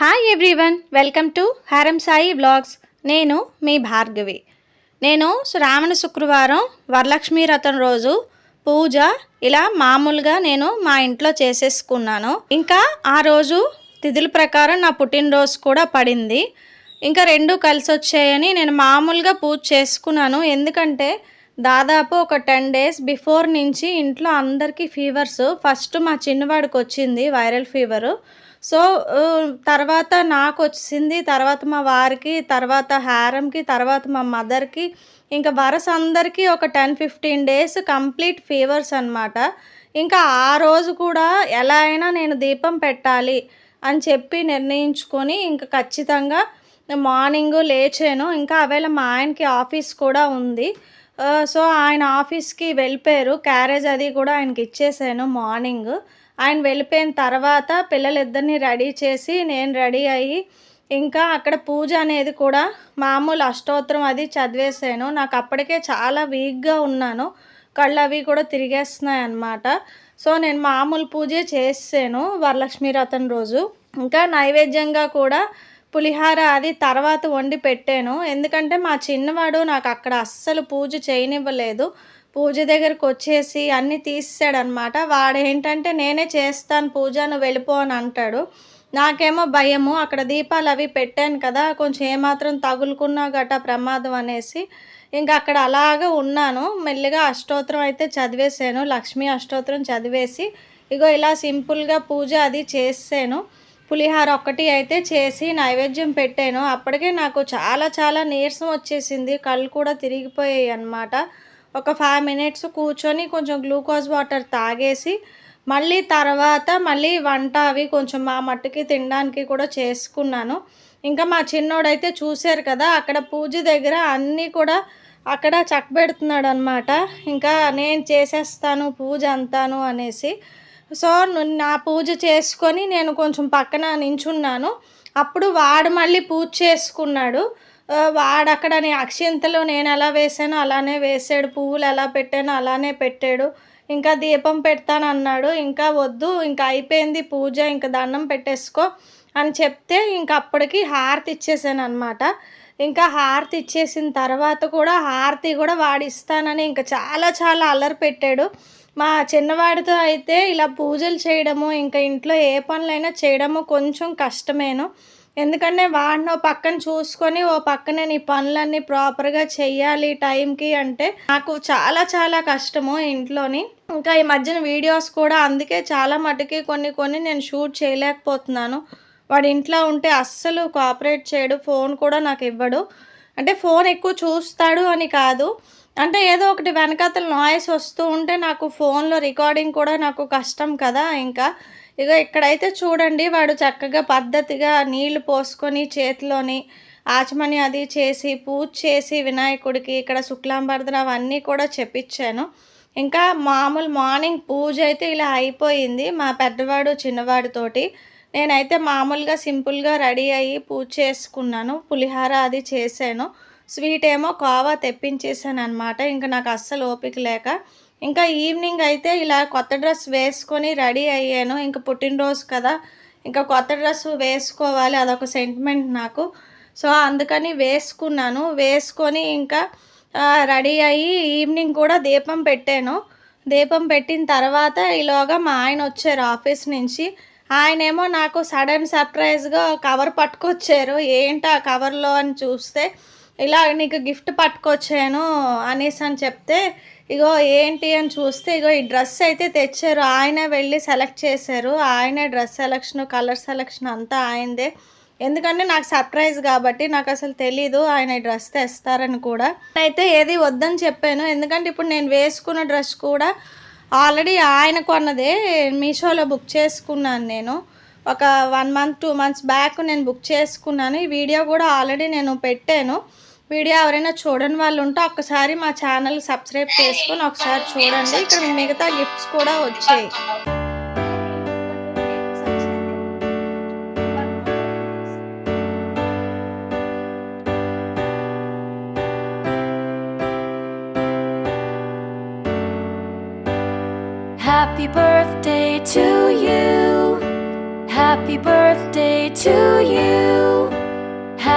Hi everyone welcome to హారం Sai blogs నేను మీ భార్గవి. నేను శ్రావణ శుక్రవారం వరలక్ష్మి రథం రోజు పూజ ఇలా మామూలుగా నేను మా ఇంట్లో చేసేసుకున్నాను. ఇంకా ఆ రోజు తిథుల ప్రకారం నా పుట్టినరోజు కూడా పడింది. ఇంకా రెండు కలిసి వచ్చాయని నేను మామూలుగా పూజ చేసుకున్నాను. ఎందుకంటే దాదాపు ఒక టెన్ డేస్ బిఫోర్ నుంచి ఇంట్లో అందరికీ ఫీవర్స్. ఫస్ట్ మా చిన్నవాడికి వచ్చింది వైరల్ ఫీవరు. సో తర్వాత నాకు వచ్చింది తర్వాత మా వారికి తర్వాత హారంకి తర్వాత మా మదర్కి ఇంకా వరస అందరికీ ఒక ten fifteen days complete fevers అన్నమాట. ఇంకా ఆ రోజు కూడా ఎలా అయినా నేను దీపం పెట్టాలి అని చెప్పి నిర్ణయించుకొని ఇంకా ఖచ్చితంగా మార్నింగ్ లేచాను. ఇంకా అవేళ మా ఆయనకి ఆఫీస్ కూడా ఉంది. సో ఆయన ఆఫీస్కి వెళ్ళిపోయారు. క్యారేజ్ అది కూడా ఆయనకి ఇచ్చేసాను మార్నింగ్. ఆయన వెళ్ళిపోయిన తర్వాత పిల్లలిద్దరిని రెడీ చేసి నేను రెడీ అయ్యి ఇంకా అక్కడ పూజ అనేది కూడా మామూలు అష్టోత్తరం అది చదివేసాను. నాకు అప్పటికే చాలా వీక్గా ఉన్నాను. కళ్ళు అవి కూడా తిరిగేస్తున్నాయి అన్నమాట. సో నేను మామూలు పూజే చేసాను వరలక్ష్మి వ్రతం రోజు. ఇంకా నైవేద్యంగా కూడా పులిహార అది తర్వాత వండి పెట్టాను. ఎందుకంటే మా చిన్నవాడు నాకు అక్కడ అస్సలు పూజ చేయనివ్వలేదు. పూజ దగ్గరకు వచ్చేసి అన్నీ తీసాడనమాట వాడు ఏంటంటే నేనే చేస్తాను పూజ నువ్వు వెళ్ళిపో అని అంటాడు. నాకేమో భయము. అక్కడ దీపాలు అవి పెట్టాను కదా కొంచెం ఏమాత్రం తగులుకున్నా గట ప్రమాదం అనేసి ఇంకా అక్కడ అలాగ ఉన్నాను. మెల్లిగా అష్టోత్తరం అయితే చదివేశాను. లక్ష్మీ అష్టోత్తరం చదివేసి ఇగో ఇలా సింపుల్గా పూజ అది చేసాను పులిహార ఒక్కటి అయితే చేసి నైవేద్యం పెట్టాను. అప్పటికే నాకు చాలా చాలా నీరసం వచ్చేసింది. కళ్ళు కూడా తిరిగిపోయాయి అన్నమాట. ఒక ఫైవ్ మినిట్స్ కూర్చొని కొంచెం గ్లూకోజ్ వాటర్ తాగేసి మళ్ళీ తర్వాత మళ్ళీ వంట అవి కొంచెం మా మట్టుకి తినడానికి కూడా చేసుకున్నాను. ఇంకా మా చిన్నోడైతే చూశారు కదా అక్కడ పూజ దగ్గర అన్నీ కూడా అక్కడ చక్కబెడుతున్నాడు అనమాట ఇంకా నేను చేసేస్తాను పూజ అంతాను అనేసి. సో నా పూజ చేసుకొని నేను కొంచెం పక్కన నించున్నాను. అప్పుడు వాడు మళ్ళీ పూజ చేసుకున్నాడు. వాడు అక్కడ నీ అక్షింతలు నేను ఎలా వేసానో అలానే వేసాడు. పువ్వులు ఎలా పెట్టానో అలానే పెట్టాడు. ఇంకా దీపం పెడతానన్నాడు ఇంకా వద్దు ఇంకా అయిపోయింది పూజ ఇంకా దండం పెట్టేసుకో అని చెప్తే ఇంక అప్పటికి హారతి ఇచ్చేసాను అనమాట ఇంకా హారతి ఇచ్చేసిన తర్వాత కూడా హారతి కూడా వాడిస్తానని ఇంకా చాలా చాలా అల్లరి పెట్టాడు. మా చిన్నవాడితో అయితే ఇలా పూజలు చేయడము ఇంకా ఇంట్లో ఏ పనులైనా చేయడము కొంచెం కష్టమేను. ఎందుకంటే వాడిని ఓ పక్కన చూసుకొని ఓ పక్కన నీ పనులన్నీ ప్రాపర్గా చెయ్యాలి టైంకి అంటే నాకు చాలా చాలా కష్టము ఇంట్లోని. ఇంకా ఈ మధ్యన వీడియోస్ కూడా అందుకే చాలా మటుకి కొన్ని కొన్ని నేను షూట్ చేయలేకపోతున్నాను. వాడు ఇంట్లో ఉంటే అస్సలు కోఆపరేట్ చేయడు ఫోన్ కూడా నాకు ఇవ్వడు. అంటే ఫోన్ ఎక్కువ చూస్తాడు అని కాదు. అంటే ఏదో ఒకటి వెనకాతల నాయిస్ వస్తూ ఉంటే నాకు ఫోన్లో రికార్డింగ్ కూడా నాకు కష్టం కదా ఇంకా. ఇక ఇక్కడైతే చూడండి వాడు చక్కగా పద్ధతిగా నీళ్ళు పోసుకొని చేతిలోని ఆచమని అది చేసి పూజ చేసి వినాయకుడికి ఇక్కడ శుక్లాంబర్ధన అవన్నీ కూడా చెప్పించాను. ఇంకా మామూలు మార్నింగ్ పూజ అయితే ఇలా అయిపోయింది మా పెద్దవాడు చిన్నవాడితోటి నేనైతే మామూలుగా సింపుల్గా రెడీ అయ్యి పూజ చేసుకున్నాను పులిహార అది చేశాను. స్వీట్ ఏమో కోవా తెప్పించేసాను అనమాట ఇంకా నాకు అస్సలు ఓపిక లేక ఇంకా ఈవినింగ్ అయితే ఇలా కొత్త డ్రెస్ వేసుకొని రెడీ అయ్యాను. ఇంకా పుట్టినరోజు కదా ఇంకా కొత్త డ్రెస్ వేసుకోవాలి అదొక సెంటిమెంట్ నాకు. సో అందుకని వేసుకున్నాను. వేసుకొని ఇంకా రెడీ అయ్యి ఈవినింగ్ కూడా దీపం పెట్టాను. దీపం పెట్టిన తర్వాత ఈలోగా మా ఆయన వచ్చారు ఆఫీస్ నుంచి. ఆయనేమో నాకు సడన్ సర్ప్రైజ్గా కవర్ పట్టుకొచ్చారు. ఏంటి ఆ కవర్లో అని చూస్తే ఇలా నీకు గిఫ్ట్ పట్టుకొచ్చాను అనేసి అని చెప్తే ఇగో ఏంటి అని చూస్తే ఇగో ఈ డ్రెస్ అయితే తెచ్చారు. ఆయనే వెళ్ళి సెలెక్ట్ చేశారు. ఆయనే డ్రెస్ సెలక్షన్ కలర్ సెలక్షన్ అంతా ఆయనదే. ఎందుకంటే నాకు సర్ప్రైజ్ కాబట్టి నాకు అసలు తెలీదు ఆయన ఈ డ్రెస్ తెస్తారని కూడా. అయితే ఏది వద్దని చెప్పాను. ఎందుకంటే ఇప్పుడు నేను వేసుకున్న డ్రెస్ కూడా ఆల్రెడీ ఆయన కొన్నదే. మీషోలో బుక్ చేసుకున్నాను నేను. ఒక one month two months back నేను బుక్ చేసుకున్నాను. ఈ వీడియో కూడా ఆల్రెడీ నేను పెట్టాను. వీడియో ఎవరైనా చూడని వాళ్ళు ఉంటే ఒక్కసారి మా ఛానల్ సబ్స్క్రైబ్ చేసుకొని ఒకసారి చూడండి ఇక్కడ మిగతా గిఫ్ట్స్ కూడా వచ్చాయి Happy birthday to you. Happy birthday to you.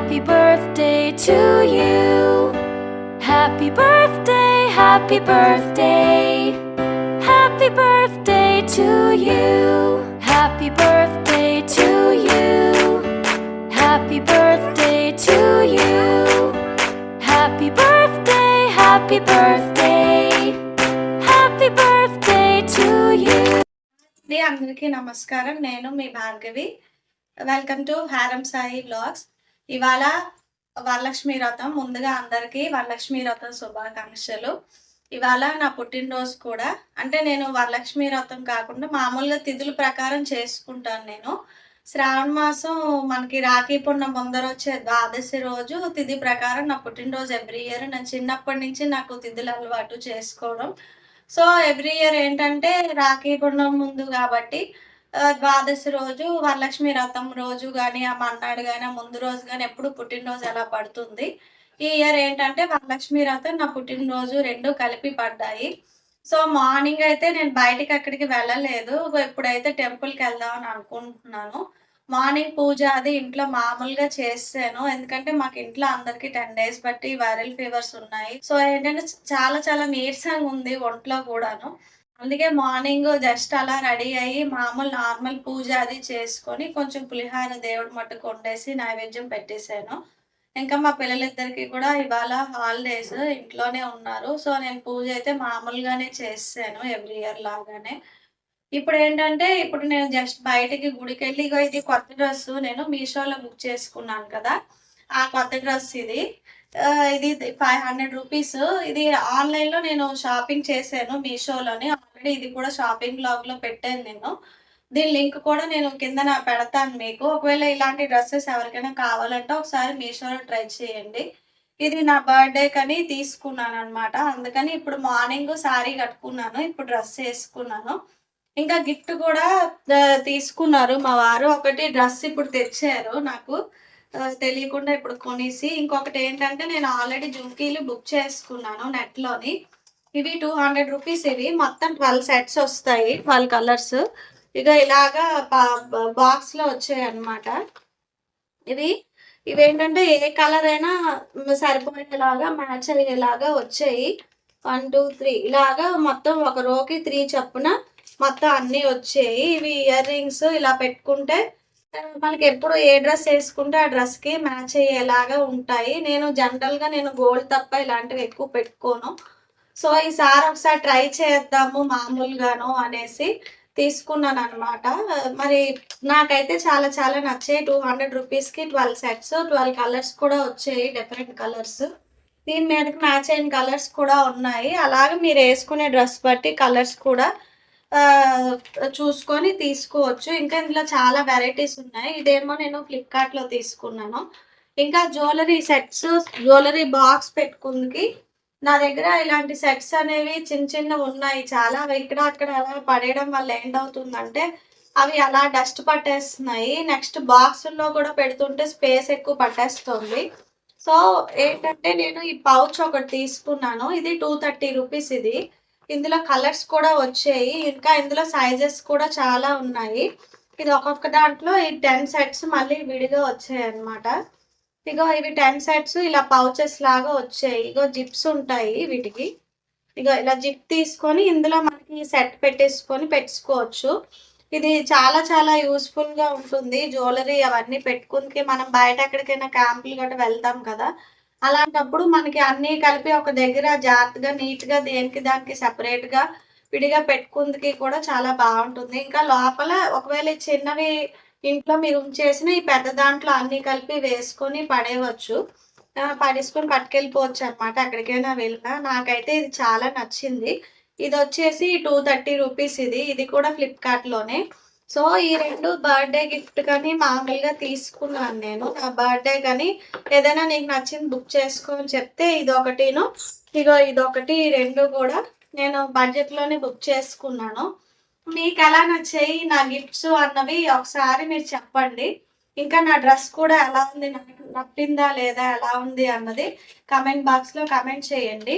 Happy birthday to you. Happy birthday, happy birthday. Happy birthday to you. Happy birthday to you. Happy birthday to you. Happy birthday, happy birthday. Happy birthday to you. అండి అందరికీ నమస్కారం నేను మీ Bhargavi welcome to హారం Sai blogs ఇవాళ వరలక్ష్మి వ్రతం ముందుగా అందరికీ వరలక్ష్మి వ్రతం శుభాకాంక్షలు. ఇవాళ నా పుట్టినరోజు కూడా అంటే నేను వరలక్ష్మి వ్రతం కాకుండా మామూలుగా తిథుల ప్రకారం చేసుకుంటాను నేను. శ్రావణ మాసం మనకి రాఖీ పుణ్యం ముందర వచ్చే ద్వాదశి రోజు తిథి ప్రకారం నా పుట్టినరోజు ఎవ్రీ ఇయర్. నేను చిన్నప్పటి నుంచి నాకు తిథులు అలవాటు చేసుకోవడం. సో ఎవ్రీ ఇయర్ ఏంటంటే రాఖీ పుణ్యం ముందు కాబట్టి ద్వాదశి రోజు వరలక్ష్మి రథం రోజు కానీ ఆ మన్నాడు కానీ ఆ ముందు రోజు కానీ ఎప్పుడు పుట్టినరోజు అలా పడుతుంది? ఈ ఇయర్ ఏంటంటే వరలక్ష్మి రథం నా పుట్టినరోజు రెండు కలిపి పడ్డాయి. సో మార్నింగ్ అయితే నేను బయటికి అక్కడికి వెళ్ళలేదు. ఎప్పుడైతే టెంపుల్కి వెళ్దామని అనుకుంటున్నాను. మార్నింగ్ పూజ అది ఇంట్లో మామూలుగా చేసాను. ఎందుకంటే మాకు ఇంట్లో అందరికి టెన్ డేస్ బట్టి వైరల్ ఫీవర్స్ ఉన్నాయి. సో ఏంటంటే చాలా చాలా నీరసంగా ఉంది ఒంట్లో కూడాను. అందుకే మార్నింగ్ జస్ట్ అలా రెడీ అయ్యి మామూలు నార్మల్ పూజ అది చేసుకొని కొంచెం పులిహార దేవుడి మట్టుకు వండేసి నైవేద్యం పెట్టేశాను. ఇంకా మా పిల్లలిద్దరికి కూడా ఇవాళ హాలిడేస్ ఇంట్లోనే ఉన్నారు. సో నేను పూజ అయితే మామూలుగానే చేసాను ఎవ్రీ ఇయర్ లాగానే. ఇప్పుడు ఏంటంటే ఇప్పుడు నేను జస్ట్ బయటికి గుడికి వెళ్ళి ఇగో ఇది కొత్త డ్రెస్ నేను మీషోలో బుక్ చేసుకున్నాను కదా. ఆ కొత్త డ్రెస్ ఇది. ఇది ఫైవ్ హండ్రెడ్ రూపీస్. ఇది ఆన్లైన్లో నేను షాపింగ్ చేశాను మీషోలోని. ఆల్రెడీ ఇది కూడా షాపింగ్ బ్లాగ్లో పెట్టాను నేను. దీని లింక్ కూడా నేను కింద నా పెడతాను మీకు. ఒకవేళ ఇలాంటి డ్రెస్సెస్ ఎవరికైనా కావాలంటే ఒకసారి మీషోలో ట్రై చేయండి. ఇది నా బర్త్డే కని తీసుకున్నాను అనమాట అందుకని ఇప్పుడు మార్నింగ్ శారీ కట్టుకున్నాను ఇప్పుడు డ్రెస్ వేసుకున్నాను. ఇంకా గిఫ్ట్ కూడా తీసుకున్నారు. మా వారు ఒకటి డ్రెస్ ఇప్పుడు తెచ్చారు నాకు. తెలియకుండా ఇప్పుడు కొనేసి ఇంకొకటి ఏంటంటే నేను ఆల్రెడీ జుంకీలు బుక్ చేసుకున్నాను నెట్లోని. ఇవి టూ హండ్రెడ్ రూపీస్ ఇవి. మొత్తం ట్వెల్వ్ సెట్స్ వస్తాయి ట్వెల్వ్ కలర్స్ ఇక ఇలాగా బాక్స్లో వచ్చాయి అన్నమాట. ఇవి ఇవేంటంటే ఏ కలర్ అయినా సరిపోయేలాగా మ్యాచ్ అయ్యేలాగా వచ్చాయి. వన్ టూ త్రీ ఇలాగా మొత్తం ఒక రోకి త్రీ చొప్పున మొత్తం అన్నీ వచ్చాయి. ఇవి ఇయర్ రింగ్స్ ఇలా పెట్టుకుంటే మనకి ఎప్పుడు ఏ డ్రెస్ వేసుకుంటే ఆ డ్రెస్కి మ్యాచ్ అయ్యేలాగా ఉంటాయి. నేను జనరల్గా నేను గోల్డ్ తప్ప ఇలాంటివి ఎక్కువ పెట్టుకోను. సో ఈసారి ఒకసారి ట్రై చేద్దాము మామూలుగాను అనేసి తీసుకున్నాను అనమాట మరి నాకైతే చాలా చాలా నచ్చాయి. టూ హండ్రెడ్ రూపీస్కి ట్వెల్వ్ సెట్స్ ట్వెల్వ్ కలర్స్ కూడా వచ్చాయి. Different colours. దీని మీదకి మ్యాచ్ అయిన కలర్స్ కూడా ఉన్నాయి. అలాగే మీరు వేసుకునే డ్రెస్ బట్టి కలర్స్ కూడా చూసుకొని తీసుకోవచ్చు. ఇంకా ఇందులో చాలా వెరైటీస్ ఉన్నాయి. ఇదేమో నేను ఫ్లిప్కార్ట్లో తీసుకున్నాను. ఇంకా జ్యువెలరీ సెట్స్ జ్యువెలరీ బాక్స్ పెట్టుకుందికి నా దగ్గర ఇలాంటి సెట్స్ అనేవి చిన్న చిన్న ఉన్నాయి. చాలా అవి ఇక్కడ అక్కడ అలా పడేయడం వల్ల ఏంటవుతుందంటే అవి అలా డస్ట్ పట్టేస్తున్నాయి. నెక్స్ట్ బాక్సుల్లో కూడా పెడుతుంటే స్పేస్ ఎక్కువ పట్టేస్తుంది. సో ఏంటంటే నేను ఈ పౌచ్ ఒకటి తీసుకున్నాను. ఇది టూ థర్టీ రూపీస్ ఇది. ఇందులో కలర్స్ కూడా వచ్చాయి. ఇంకా ఇందులో సైజెస్ కూడా చాలా ఉన్నాయి. ఇది ఒక్కొక్క దాంట్లో ఈ టెన్ సెట్స్ మళ్ళీ విడిగా వచ్చాయి అన్నమాట ఇగో ఇవి టెన్ సెట్స్ ఇలా పౌచెస్ లాగా వచ్చాయి. ఇగో జిప్స్ ఉంటాయి వీటికి. ఇగో ఇలా జిప్ తీసుకొని ఇందులో మనకి సెట్ పెట్టేసుకొని పెట్టుకోవచ్చు. ఇది చాలా చాలా యూస్ఫుల్గా ఉంటుంది. జ్యువెలరీ అవన్నీ పెట్టుకుందికి మనం బయట ఎక్కడికైనా క్యాంపులు గట్రా వెళ్తాం కదా. అలాంటప్పుడు మనకి అన్నీ కలిపి ఒక దగ్గర జాగ్రత్తగా నీట్గా దేనికి దానికి సపరేట్గా విడిగా పెట్టుకుందికి కూడా చాలా బాగుంటుంది. ఇంకా లోపల ఒకవేళ చిన్నవి ఇంట్లో మీరు ఉంచేసిన ఈ పెద్ద దాంట్లో అన్ని కలిపి వేసుకొని పడేయవచ్చు. పడేసుకొని పట్టుకెళ్ళిపోవచ్చు అనమాట ఎక్కడికైనా వెళ్ళినా. నాకైతే ఇది చాలా నచ్చింది. ఇది వచ్చేసి టూ థర్టీ రూపీస్ ఇది. ఇది కూడా ఫ్లిప్కార్ట్లోనే సో ఈ రెండు బర్త్డే గిఫ్ట్ కానీ మామూలుగా తీసుకున్నాను నేను. నా బర్త్డే కానీ ఏదైనా నీకు నచ్చింది బుక్ చేసుకొని చెప్తే ఇది ఒకటిను ఇగో ఇది ఒకటి ఈ రెండు కూడా నేను బడ్జెట్లోనే బుక్ చేసుకున్నాను. మీకు ఎలా నచ్చాయి నా గిఫ్ట్స్ అన్నవి ఒకసారి మీరు చెప్పండి. ఇంకా నా డ్రెస్ కూడా ఎలా ఉంది? నాకు నప్పిందా లేదా? ఎలా ఉంది అన్నది కమెంట్ బాక్స్లో కమెంట్ చేయండి.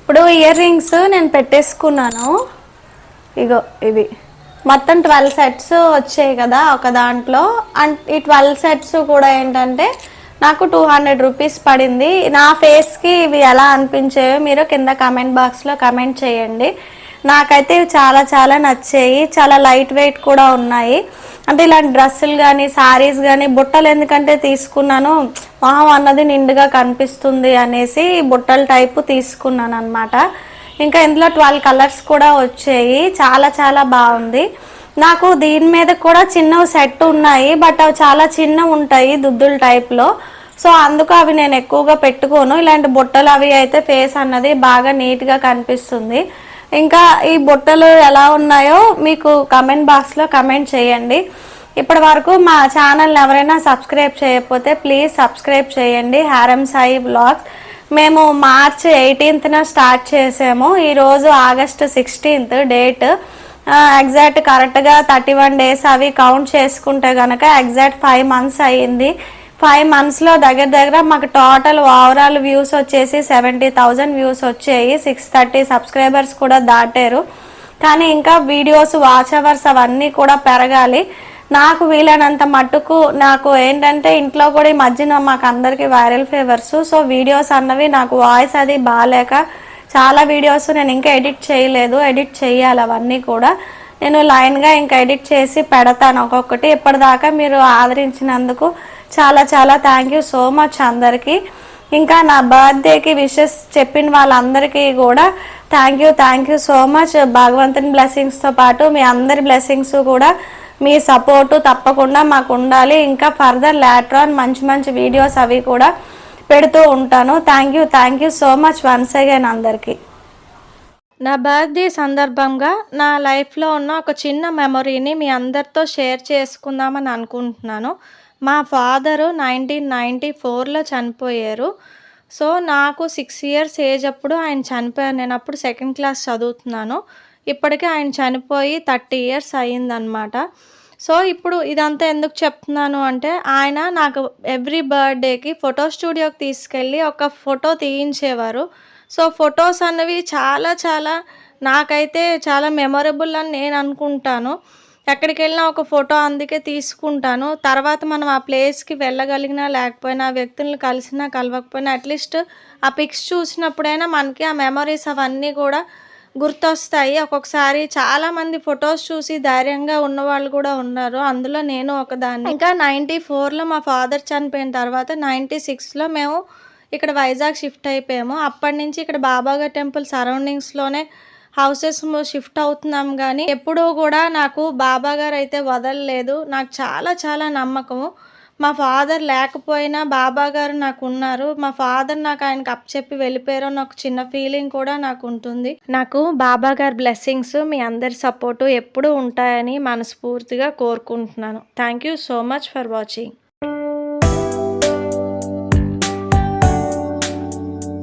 ఇప్పుడు ఇయర్ రింగ్స్ నేను పెట్టేసుకున్నాను. ఇగో ఇవి. మొత్తం ట్వెల్వ్ సెట్స్ వచ్చాయి కదా ఒక దాంట్లో. అండ్ ఈ ట్వెల్వ్ సెట్స్ కూడా ఏంటంటే నాకు టూ హండ్రెడ్ రూపీస్ పడింది. నా ఫేస్కి ఇవి ఎలా అనిపించాయో మీరు కింద కమెంట్ బాక్స్లో కమెంట్ చేయండి. నాకైతే ఇవి చాలా చాలా నచ్చాయి. చాలా లైట్ వెయిట్ కూడా ఉన్నాయి. అంటే ఇలాంటి డ్రెస్సులు కానీ శారీస్ కానీ బుట్టలు ఎందుకంటే తీసుకున్నాను మొహం అన్నది నిండుగా కనిపిస్తుంది అనేసి బుట్టల టైపు తీసుకున్నాను అనమాట ఇంకా ఇందులో ట్వెల్వ్ కలర్స్ కూడా వచ్చాయి. చాలా చాలా బాగుంది. నాకు దీని మీద కూడా చిన్నవి సెట్ ఉన్నాయి బట్ అవి చాలా చిన్నవి ఉంటాయి దుద్దుల టైప్లో సో అందుకు అవి నేను ఎక్కువగా పెట్టుకోను. ఇలాంటి బుట్టలు అవి అయితే ఫేస్ అన్నది బాగా నీట్గా కనిపిస్తుంది. ఇంకా ఈ బుట్టలు ఎలా ఉన్నాయో మీకు కమెంట్ బాక్స్లో కమెంట్ చేయండి. ఇప్పటి వరకు మా ఛానల్ ఎవరైనా సబ్స్క్రైబ్ చేయకపోతే ప్లీజ్ సబ్స్క్రైబ్ చేయండి. హారం సాయి బ్లాగ్స్ మేము మార్చ్ ఎయిటీన్త్న స్టార్ట్ చేసాము. ఈరోజు ఆగస్ట్ సిక్స్టీన్త్ డేట్ ఎగ్జాక్ట్ కరెక్ట్గా థర్టీ వన్ డేస్ అవి కౌంట్ చేసుకుంటే కనుక ఎగ్జాక్ట్ ఫైవ్ మంత్స్ అయ్యింది. ఫైవ్ మంత్స్లో దగ్గర దగ్గర మాకు టోటల్ ఓవరాల్ వ్యూస్ వచ్చేసి సెవెంటీ థౌజండ్ వ్యూస్ వచ్చాయి. సిక్స్ థర్టీ సబ్స్క్రైబర్స్ కూడా దాటారు. కానీ ఇంకా వీడియోస్ వాచ్ అవర్స్ అవన్నీ కూడా పెరగాలి. నాకు వీలైనంత మట్టుకు నాకు ఏంటంటే ఇంట్లో కూడా ఈ మధ్యన మాకు అందరికీ వైరల్ ఫీవర్స్ సో వీడియోస్ అన్నవి నాకు వాయిస్ అది బాగాలేక చాలా వీడియోస్ నేను ఇంకా ఎడిట్ చేయలేదు. ఎడిట్ చేయాలి అవన్నీ కూడా. నేను లైన్గా ఇంకా ఎడిట్ చేసి పెడతాను ఒక్కొక్కటి. ఇప్పటిదాకా మీరు ఆదరించినందుకు చాలా చాలా థ్యాంక్ యూ సో మచ్ అందరికీ. ఇంకా నా బర్త్డేకి విషెస్ చెప్పిన వాళ్ళందరికీ కూడా thank you thank you so much భగవంతుని బ్లెస్సింగ్స్తో పాటు మీ అందరి బ్లెస్సింగ్స్ కూడా మీ సపోర్టు తప్పకుండా మాకు ఉండాలి. ఇంకా ఫర్దర్ లాట్రాన్ మంచి మంచి వీడియోస్ అవి కూడా పెడుతూ ఉంటాను. Thank you thank you so much once again అందరికీ. నా బర్త్డే సందర్భంగా నా లైఫ్లో ఉన్న ఒక చిన్న మెమొరీని మీ అందరితో షేర్ చేసుకుందామని అనుకుంటున్నాను. మా ఫాదరు నైన్టీన్ నైంటీ ఫోర్లో చనిపోయారు. సో నాకు సిక్స్ ఇయర్స్ ఏజ్ అప్పుడు ఆయన చనిపోయారు. నేను అప్పుడు సెకండ్ క్లాస్ చదువుతున్నాను. ఇప్పటికే ఆయన చనిపోయి థర్టీ ఇయర్స్ అయ్యిందనమాట సో ఇప్పుడు ఇదంతా ఎందుకు చెప్తున్నాను అంటే ఆయన నాకు ఎవ్రీ బర్త్డేకి ఫోటో స్టూడియోకి తీసుకెళ్ళి ఒక ఫోటో తీయించేవారు. సో ఫొటోస్ అన్నవి చాలా చాలా నాకైతే చాలా మెమొరబుల్ అని నేను అనుకుంటాను. ఎక్కడికి వెళ్ళినా ఒక ఫోటో అందుకే తీసుకుంటాను. తర్వాత మనం ఆ ప్లేస్కి వెళ్ళగలిగినా లేకపోయినా ఆ వ్యక్తులను కలిసినా కలవకపోయినా అట్లీస్ట్ ఆ పిక్స్ చూసినప్పుడైనా మనకి ఆ మెమరీస్ అవన్నీ కూడా గుర్తొస్తాయి. ఒక్కొక్కసారి చాలామంది ఫొటోస్ చూసి ధైర్యంగా ఉన్న వాళ్ళు కూడా ఉన్నారు. అందులో నేను ఒకదాన్ని. ఇంకా నైంటీ ఫోర్లో మా ఫాదర్ చనిపోయిన తర్వాత నైంటీ సిక్స్లో మేము ఇక్కడ వైజాగ్ షిఫ్ట్ అయిపోయాము. అప్పటి నుంచి ఇక్కడ బాబాగా టెంపుల్ సరౌండింగ్స్లోనే హౌసెస్ షిఫ్ట్ అవుతున్నాం కానీ ఎప్పుడూ కూడా నాకు బాబా గారు అయితే వదలలేదు. నాకు చాలా చాలా నమ్మకము. మా ఫాదర్ లేకపోయినా బాబా గారు నాకు ఉన్నారు మా ఫాదర్ నాకు ఆయనకు అప్పచెప్పి వెళ్ళిపోయారు వెళ్ళిపోయారో నాకు చిన్న ఫీలింగ్ కూడా నాకు ఉంటుంది నాకు బాబా గారి బ్లెస్సింగ్స్ మీ అందరి సపోర్టు ఎప్పుడూ ఉంటాయని మనస్ఫూర్తిగా కోరుకుంటున్నాను. Thank you so much for watching.